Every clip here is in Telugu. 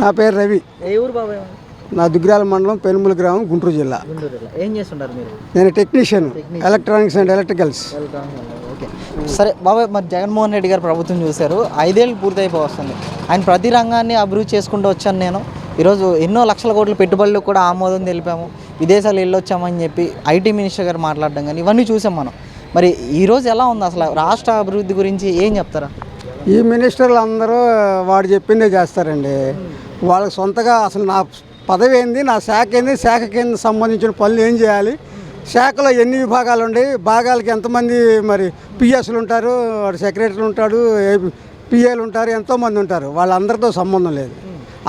నా పేరు రవి. ఏ ఊరు బాబాయ్ నా దుగ్గిరాల మండలం పెనుమల గ్రామం గుంటూరు జిల్లా. ఏం చేస్తుంటారు మీరు? నేను technician electronics and electricals. Okay. సరే బాబాయ్ మరి జగన్మోహన్ రెడ్డి గారు ప్రభుత్వం చూశారు. ఐదేళ్ళు పూర్తయిపో వస్తుంది ఆయన ప్రతి రంగాన్ని అభివృద్ధి చేసుకుంటూ వచ్చాను నేను. ఈరోజు ఎన్నో లక్షల కోట్ల పెట్టుబడులు కూడా ఆమోదం తెలిపాము. విదేశాలు వెళ్ళొచ్చామని చెప్పి ఐటీ మినిస్టర్ గారు మాట్లాడడం కానీ ఇవన్నీ చూసాం మనం. మరి ఈరోజు ఎలా ఉంది అసలు? రాష్ట్ర అభివృద్ధి గురించి ఏం చెప్తారా? ఈ మినిస్టర్లు అందరూ వాడు చెప్పిందే చేస్తారండి. వాళ్ళకి సొంతగా అసలు నా పదవి ఏంది నా శాఖ ఏంది శాఖ కింద సంబంధించిన పనులు ఏం చేయాలి? శాఖలో ఎన్ని విభాగాలు ఉన్నాయి? భాగాలకి ఎంతమంది మరి పిఎస్లు ఉంటారు? వాడు సెక్రటరీలు ఉంటాడు పిఏలు ఉంటారు ఎంతోమంది ఉంటారు. వాళ్ళందరితో సంబంధం లేదు.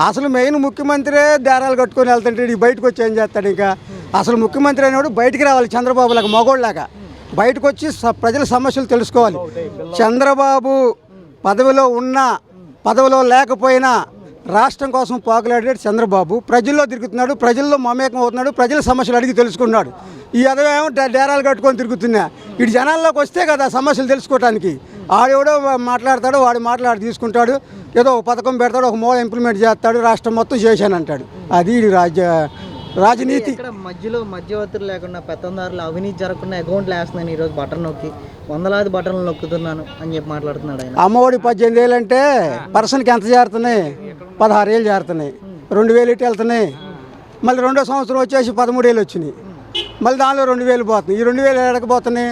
అసలు మెయిన్ ముఖ్యమంత్రి దారాలు కట్టుకొని వెళ్తుంటే ఈ బయటకు వచ్చి ఏం చేస్తాడు ఇంకా? అసలు ముఖ్యమంత్రి అనేవాడు బయటికి రావాలి చంద్రబాబు లాగా మగోళ్ళలాగా. బయటకు వచ్చి ప్రజల సమస్యలు తెలుసుకోవాలి. చంద్రబాబు పదవిలో ఉన్నా పదవిలో లేకపోయినా రాష్ట్రం కోసం పోకలాడాడు చంద్రబాబు. ప్రజల్లో తిరుగుతున్నాడు ప్రజల్లో మమేకం అవుతున్నాడు ప్రజల సమస్యలు అడిగి తెలుసుకున్నాడు ఈ అదవేమో డే- డేరాలు కట్టుకొని తిరుగుతున్నా. ఇటు జనాల్లోకి వస్తే కదా సమస్యలు తెలుసుకోవటానికి ఆడెవడో మాట్లాడతాడు వాడు మాట్లాడి తీసుకుంటాడు. ఏదో ఒక పథకం పెడతాడు ఒక మూల ఇంప్లిమెంట్ చేస్తాడు రాష్ట్రం మొత్తం చేశానంటాడు. అది ఈడి రాజ్య రాజనీతి. ఇక్కడ మధ్యలో మధ్యవర్తులు లేకుండా పెత్తందారులు అవినీతి జరగకుండా అకౌంట్లు వేస్తున్నాను ఈరోజు బటన్ నొక్కి వందలాది బటన్లు నొక్కుతున్నాను అని చెప్పి మాట్లాడుతున్నాడు ఆయన. అమ్మఒడి పద్దెనిమిది వేలు అంటే పర్సన్కి ఎంత చేరుతున్నాయి? పదహారు వేలు చేరుతున్నాయి. రెండు వేలు ఇటు వెళ్తున్నాయి. మళ్ళీ రెండో సంవత్సరం వచ్చేసి పదమూడు వేలు వచ్చినాయి. మళ్ళీ దానిలో రెండు వేలు పోతున్నాయి. ఈ రెండు వేలు ఎడకపోతున్నాయి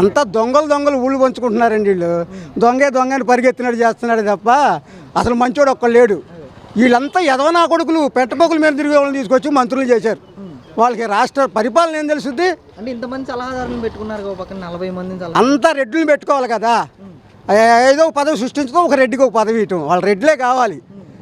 అంతా దొంగలు దొంగలు ఊళ్ళు పంచుకుంటున్నారండి వీళ్ళు. దొంగే దొంగని పరిగెత్తినట్టు చేస్తున్నాడు తప్ప అసలు మంచోడు ఒక్కడు లేడు. వీళ్ళంతా ఎదవనా కొడుకులు పెట్టబొక్కుల మీద తిరిగే వాళ్ళని తీసుకొచ్చి మంత్రులు చేశారు. వాళ్ళకి రాష్ట్ర పరిపాలన ఏం తెలుసుద్ది? అంటే ఇంతమంది సలహాదారులను పెట్టుకున్నారు పక్కన నలభై సలహా అంతా రెడ్లను పెట్టుకోవాలి కదా. ఏదో పదవి సృష్టించుకో ఒక రెడ్డికి ఒక పదవి ఇవ్వటం. వాళ్ళు రెడ్లే కావాలి.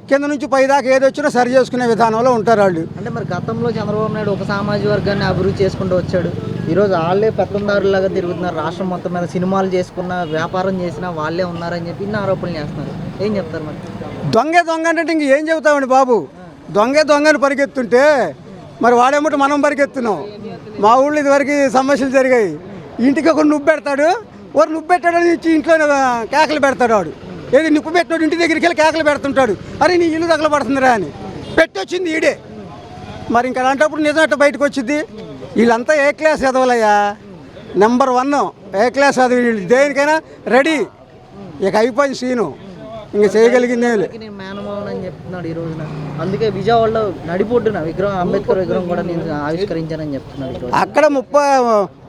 కింద నుంచి పై దాకా ఏది వచ్చినా సరి చేసుకునే విధానంలో ఉంటారు వాళ్ళు. అంటే మరి గతంలో చంద్రబాబు నాయుడు ఒక సామాజిక వర్గాన్ని అభివృద్ధి చేసుకుంటూ వచ్చాడు. ఈరోజు వాళ్ళే పెత్తందారులాగా తిరుగుతున్నారు. రాష్ట్రం మొత్తం మీద సినిమాలు చేసుకున్న వ్యాపారం చేసిన వాళ్ళే ఉన్నారని చెప్పి ఇన్ని ఆరోపణలు చేస్తున్నారు. ఏం చెప్తారు మరి? దొంగే దొంగ అంటే ఇంక ఏం చెబుతామండి బాబు? దొంగే దొంగని పరిగెత్తుంటే మరి వాడేమిటి మనం పరిగెత్తున్నాం. మా ఊళ్ళో ఇదివరకు సమస్యలు జరిగాయి. ఇంటికి ఒక నువ్వు పెడతాడు వారు నువ్వు పెట్టాడని ఇచ్చి ఇంట్లో కేకలు పెడతాడు వాడు. ఏది నిప్పు పెట్టినాడు ఇంటి దగ్గరికి వెళ్ళి కేకలు పెడుతుంటాడు. అరే నీ ఇల్లు తగలబడుతుందిరా అని. పెట్టొచ్చింది ఈడే. మరి ఇంకా అలాంటప్పుడు నిజం అట్ట బయటకు వచ్చింది వీళ్ళంతా ఏ క్లాస్ చదవాలయ్యా? నెంబర్ వన్ ఏ క్లాస్ చదివి వీళ్ళు దేనికైనా రెడీ. ఇక అయిపోయింది సీను. ఇంక చేయగలిగింది నేను మేనమోహన్ అని చెప్తున్నాడు ఈ రోజున. అందుకే విజయవాడలో నడిపోటున విగ్రహం అంబేద్కర్ విగ్రహం కూడా నేను ఆవిష్కరించానని చెప్తున్నాడు అక్కడ ముప్పై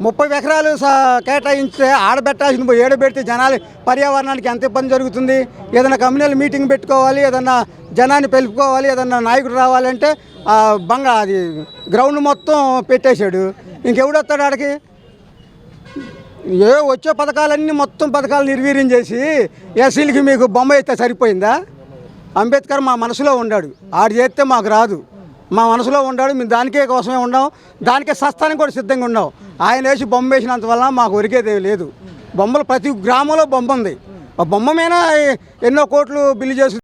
ముప్పై ఎకరాలు కేటాయిస్తే ఆడబెట్టాల్సింది పోయి ఏడబెడితే జనాలు పర్యావరణానికి ఎంత ఇబ్బంది జరుగుతుంది? ఏదైనా కంపెనీలు మీటింగ్ పెట్టుకోవాలి ఏదన్నా జనాన్ని పెలుపుకోవాలి ఏదన్నా నాయకుడు రావాలంటే బంగా అది గ్రౌండ్ మొత్తం పెట్టేశాడు. ఇంకెవడొస్తాడు ఆడికి? ఏ వచ్చే పథకాలన్నీ మొత్తం పథకాలు నిర్వీర్యం చేసి ఎస్సీలకి మీకు బొమ్మ అయితే సరిపోయిందా? అంబేద్కర్ మా మనసులో ఉండాడు. ఆడు చేస్తే మాకు రాదు. మా మనసులో ఉండాడు మేము దానికే కోసమే ఉన్నాం. దానికే సస్తానికి కూడా సిద్ధంగా ఉన్నాం. ఆయన వేసి బొమ్మ వేసినంత వల్ల మాకు ఒరిగేదే లేదు. బొమ్మలు ప్రతి గ్రామంలో బొమ్మ ఉంది. ఆ బొమ్మ మీద ఎన్నో కోట్లు బిల్లు చేసి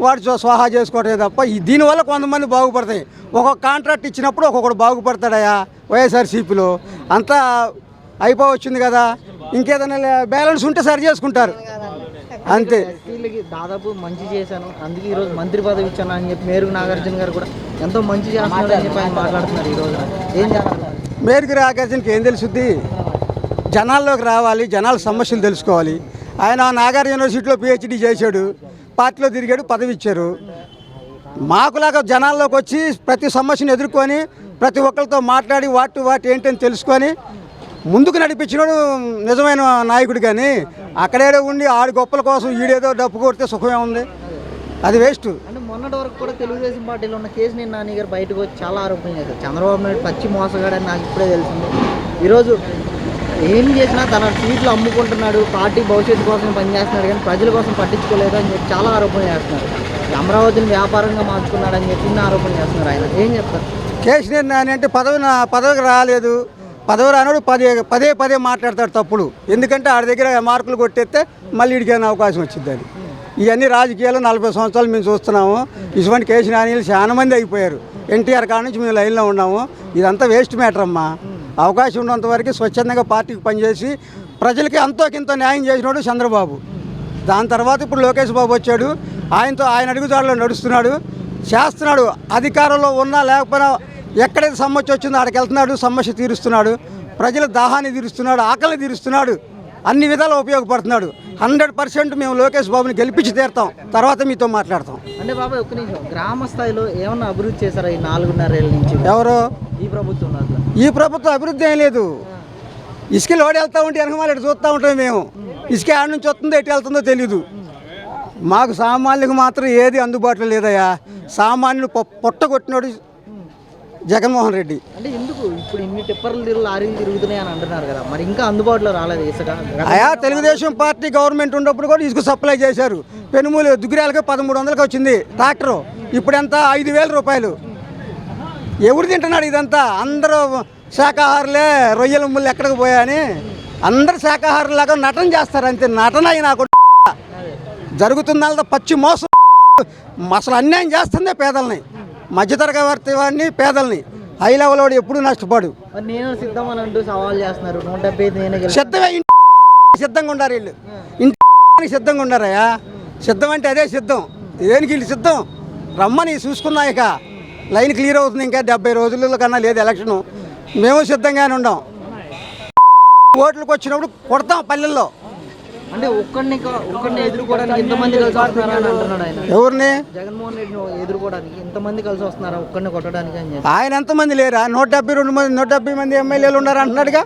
వాటి స్వాహా చేసుకోవటమే తప్ప ఈ దీనివల్ల కొంతమంది బాగుపడతాయి. ఒక్కొక్క కాంట్రాక్ట్ ఇచ్చినప్పుడు ఒక్కొక్కడు బాగుపడతాడయా? వైఎస్ఆర్సీపీలో. అంతా అయిపోవచ్చింది కదా. ఇంకేదైనా లే- బ్యాలెన్స్ ఉంటే సరి చేసుకుంటారు. అంతే. దాదాపు మంచి చేశాను. అందుకే ఈరోజు మంత్రి పదవి ఇచ్చాను అని చెప్పి మేరుగు నాగార్జున గారు కూడా ఎంతో మంచి చేస్తున్నారు అని చెప్పి ఆయన మాట్లాడుతున్నారు ఈ రోజున ఏం చేస్తున్నారు మేరకు రాగార్జునకి ఏం తెలుసుద్ది? జనాల్లోకి రావాలి జనాల సమస్యలు తెలుసుకోవాలి. ఆయన నాగార్ యూనివర్సిటీలో పిహెచ్డి చేశాడు పార్టీలో తిరిగాడు పదవి ఇచ్చారు. మాకులాగా జనాల్లోకి వచ్చి ప్రతి సమస్యను ఎదుర్కొని ప్రతి ఒక్కరితో మాట్లాడి వాటి వాటి ఏంటని తెలుసుకొని ముందుకు నడిపించినాడు నిజమైన నాయకుడు కానీ అక్కడేదో ఉండి ఆడి గొప్పల కోసం ఈడేదో డప్పు కొడితే సుఖమే ఉంది. అది వేస్ట్. అంటే మొన్నటి వరకు కూడా తెలుగుదేశం పార్టీలో ఉన్న కేసీఆర్ నాని గారు బయటకు వచ్చి చాలా ఆరోపణలు చేశారు. చంద్రబాబు నాయుడు పచ్చి మోసగాడని నాకు ఇప్పుడే తెలిసింది. ఈరోజు ఏం చేసినా తన సీట్లు అమ్ముకుంటున్నాడు పార్టీ భవిష్యత్తు కోసం పనిచేస్తున్నాడు కానీ ప్రజల కోసం పట్టించుకోలేదు అని చెప్పి చాలా ఆరోపణలు చేస్తున్నారు. అమరావతిని వ్యాపారంగా మార్చుకున్నాడని చెప్పి ఇన్ని ఆరోపణలు చేస్తున్నారు ఆయన. ఏం చెప్తారు? కేసీఆర్ నాని అంటే పదవి నా పదవికి రాలేదు. పదవి రానోడు పదే పదే పదే మాట్లాడతాడు తప్పుడు ఎందుకంటే ఆడి దగ్గర మార్కులు కొట్టేస్తే మళ్ళీ ఇడికైనా అవకాశం వచ్చిందని ఇవన్నీ రాజకీయాలు నలభై సంవత్సరాలు మేము చూస్తున్నాము. ఇటువంటి కేసీ నానీలు చాలా మంది అయిపోయారు. ఎన్టీఆర్ కాడ నుంచి మేము లైన్లో ఉన్నాము. ఇదంతా వేస్ట్ మ్యాటర్ అమ్మా. అవకాశం ఉన్నంత వరకు స్వచ్ఛందంగా పార్టీకి పనిచేసి ప్రజలకి అంతో కింతో న్యాయం చేసినాడు చంద్రబాబు. దాని తర్వాత ఇప్పుడు లోకేష్ బాబు వచ్చాడు. ఆయనతో ఆయన అడుగుదాడులో నడుస్తున్నాడు. చేస్తున్నాడు. అధికారంలో ఉన్నా లేకపోయినా ఎక్కడైతే సమస్య వచ్చిందో ఆడికి వెళ్తున్నాడు సమస్య తీరుస్తున్నాడు ప్రజల దాహాన్ని తీరుస్తున్నాడు ఆకలిని తీరుస్తున్నాడు అన్ని విధాలు ఉపయోగపడుతున్నాడు. హండ్రెడ్ పర్సెంట్ మేము లోకేష్ బాబుని గెలిపించి తీరుతాం. తర్వాత మీతో మాట్లాడతాం. అంటే ఒక్క నిమిషం. గ్రామ స్థాయిలో ఏమన్నా అభివృద్ధి చేశారా ఈ నాలుగున్నరేళ్ళ నుంచి? ఎవరు? ఈ ప్రభుత్వం ఈ ప్రభుత్వం అభివృద్ధి ఏం లేదు. ఇసుక లోడ్ వెళ్తా ఉంటే వెనకమాల చూస్తూ ఉంటాం మేము. ఇసుక ఆడ నుంచి వస్తుందో ఎటు వెళ్తుందో తెలియదు మాకు సామాన్యులకు మాత్రం ఏది అందుబాటులో లేదయ్యా. సామాన్యుడు పొ- పొట్ట కొట్టినాడు జగన్మోహన్ రెడ్డి. అంటే ఎందుకు? ఇప్పుడు ఇన్ని టిప్పర్లు తిరుగు లారీలు తిరుగుతున్నాయి అని అంటున్నారు కదా. మరి ఇంకా అందుబాటులో రాలేదు ఇసుక. అయా తెలుగుదేశం పార్టీ గవర్నమెంట్ ఉన్నప్పుడు కూడా ఇసుక సప్లై చేశారు. పెనుమూలు దుగ్గిరాలకి పదమూడు వందలకి వచ్చింది ట్రాక్టరు. ఇప్పుడు ఎంత? ఐదు వేల రూపాయలు. ఎవరు తింటున్నాడు ఇదంతా? అందరూ శాకాహారులే రొయ్యల ముళ్ళు ఎక్కడికి పోయాని అందరు శాకాహారులాగా నటన చేస్తారు అంతే. నటన అయినా కూడా జరుగుతుందా పచ్చి మోసం. అసలు అన్యాయం చేస్తుందే పేదల్ని. మధ్యతరగతి వాడిని పేదల్ని. హై లెవెల్ వాడు ఎప్పుడు నష్టపోడు. నేను సిద్ధం అని అంటూ సవాల్ చేస్తున్నారు. నూట డెబ్బై ఐదు నేనే గెలుస్తాను. సిద్ధమే ఇంటి సిద్ధంగా ఉండారు వీళ్ళు. ఇంటి సిద్ధంగా ఉండారయ్యా సిద్ధం అంటే అదే సిద్ధం. దేనికి వీళ్ళు సిద్ధం? రమ్మని చూసుకున్నా ఇక. లైన్ క్లియర్ అవుతుంది ఇంకా డెబ్బై రోజుల కన్నా లేదు ఎలక్షను. మేము సిద్ధంగానే ఉండం. ఓట్లకు వచ్చినప్పుడు కొడతాం పల్లెల్లో. అంటే ఒక్కడిని ఒక్కడిని ఎదుర్కోవడానికి ఇంతమంది కలిసి వస్తున్నారా అని అంటున్నాడు ఆయన. ఎవరిని? జగన్మోహన్ రెడ్డిని ఎదుర్కోవడానికి ఇంతమంది కలిసి వస్తున్నారా ఒక్కడిని కొట్టడానికి అని చెప్పి. ఆయన ఎంతమంది లేరా? నూట డెబ్బై రెండు మంది నూట డెబ్బై మంది ఎమ్మెల్యేలు ఉన్నారు అంటున్నాడుగా?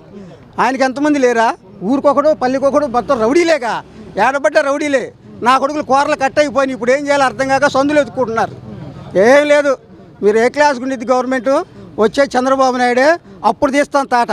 ఆయనకి ఎంతమంది లేరా? ఊరికొకడు పల్లికొకడు మొత్తం రౌడీలేగా. ఏడబడ్డ రౌడీలే. నా కొడుకులు కూరలు కట్ అయిపోయినాయి. ఇప్పుడు ఏం చేయాలో అర్థం కాక సందులు ఎత్తుకుంటున్నారు. ఏం లేదు. మీరు ఏ క్లాస్ ఉండేది గవర్నమెంట్? వచ్చే చంద్రబాబు నాయుడే అప్పుడు తీస్తాం తాట.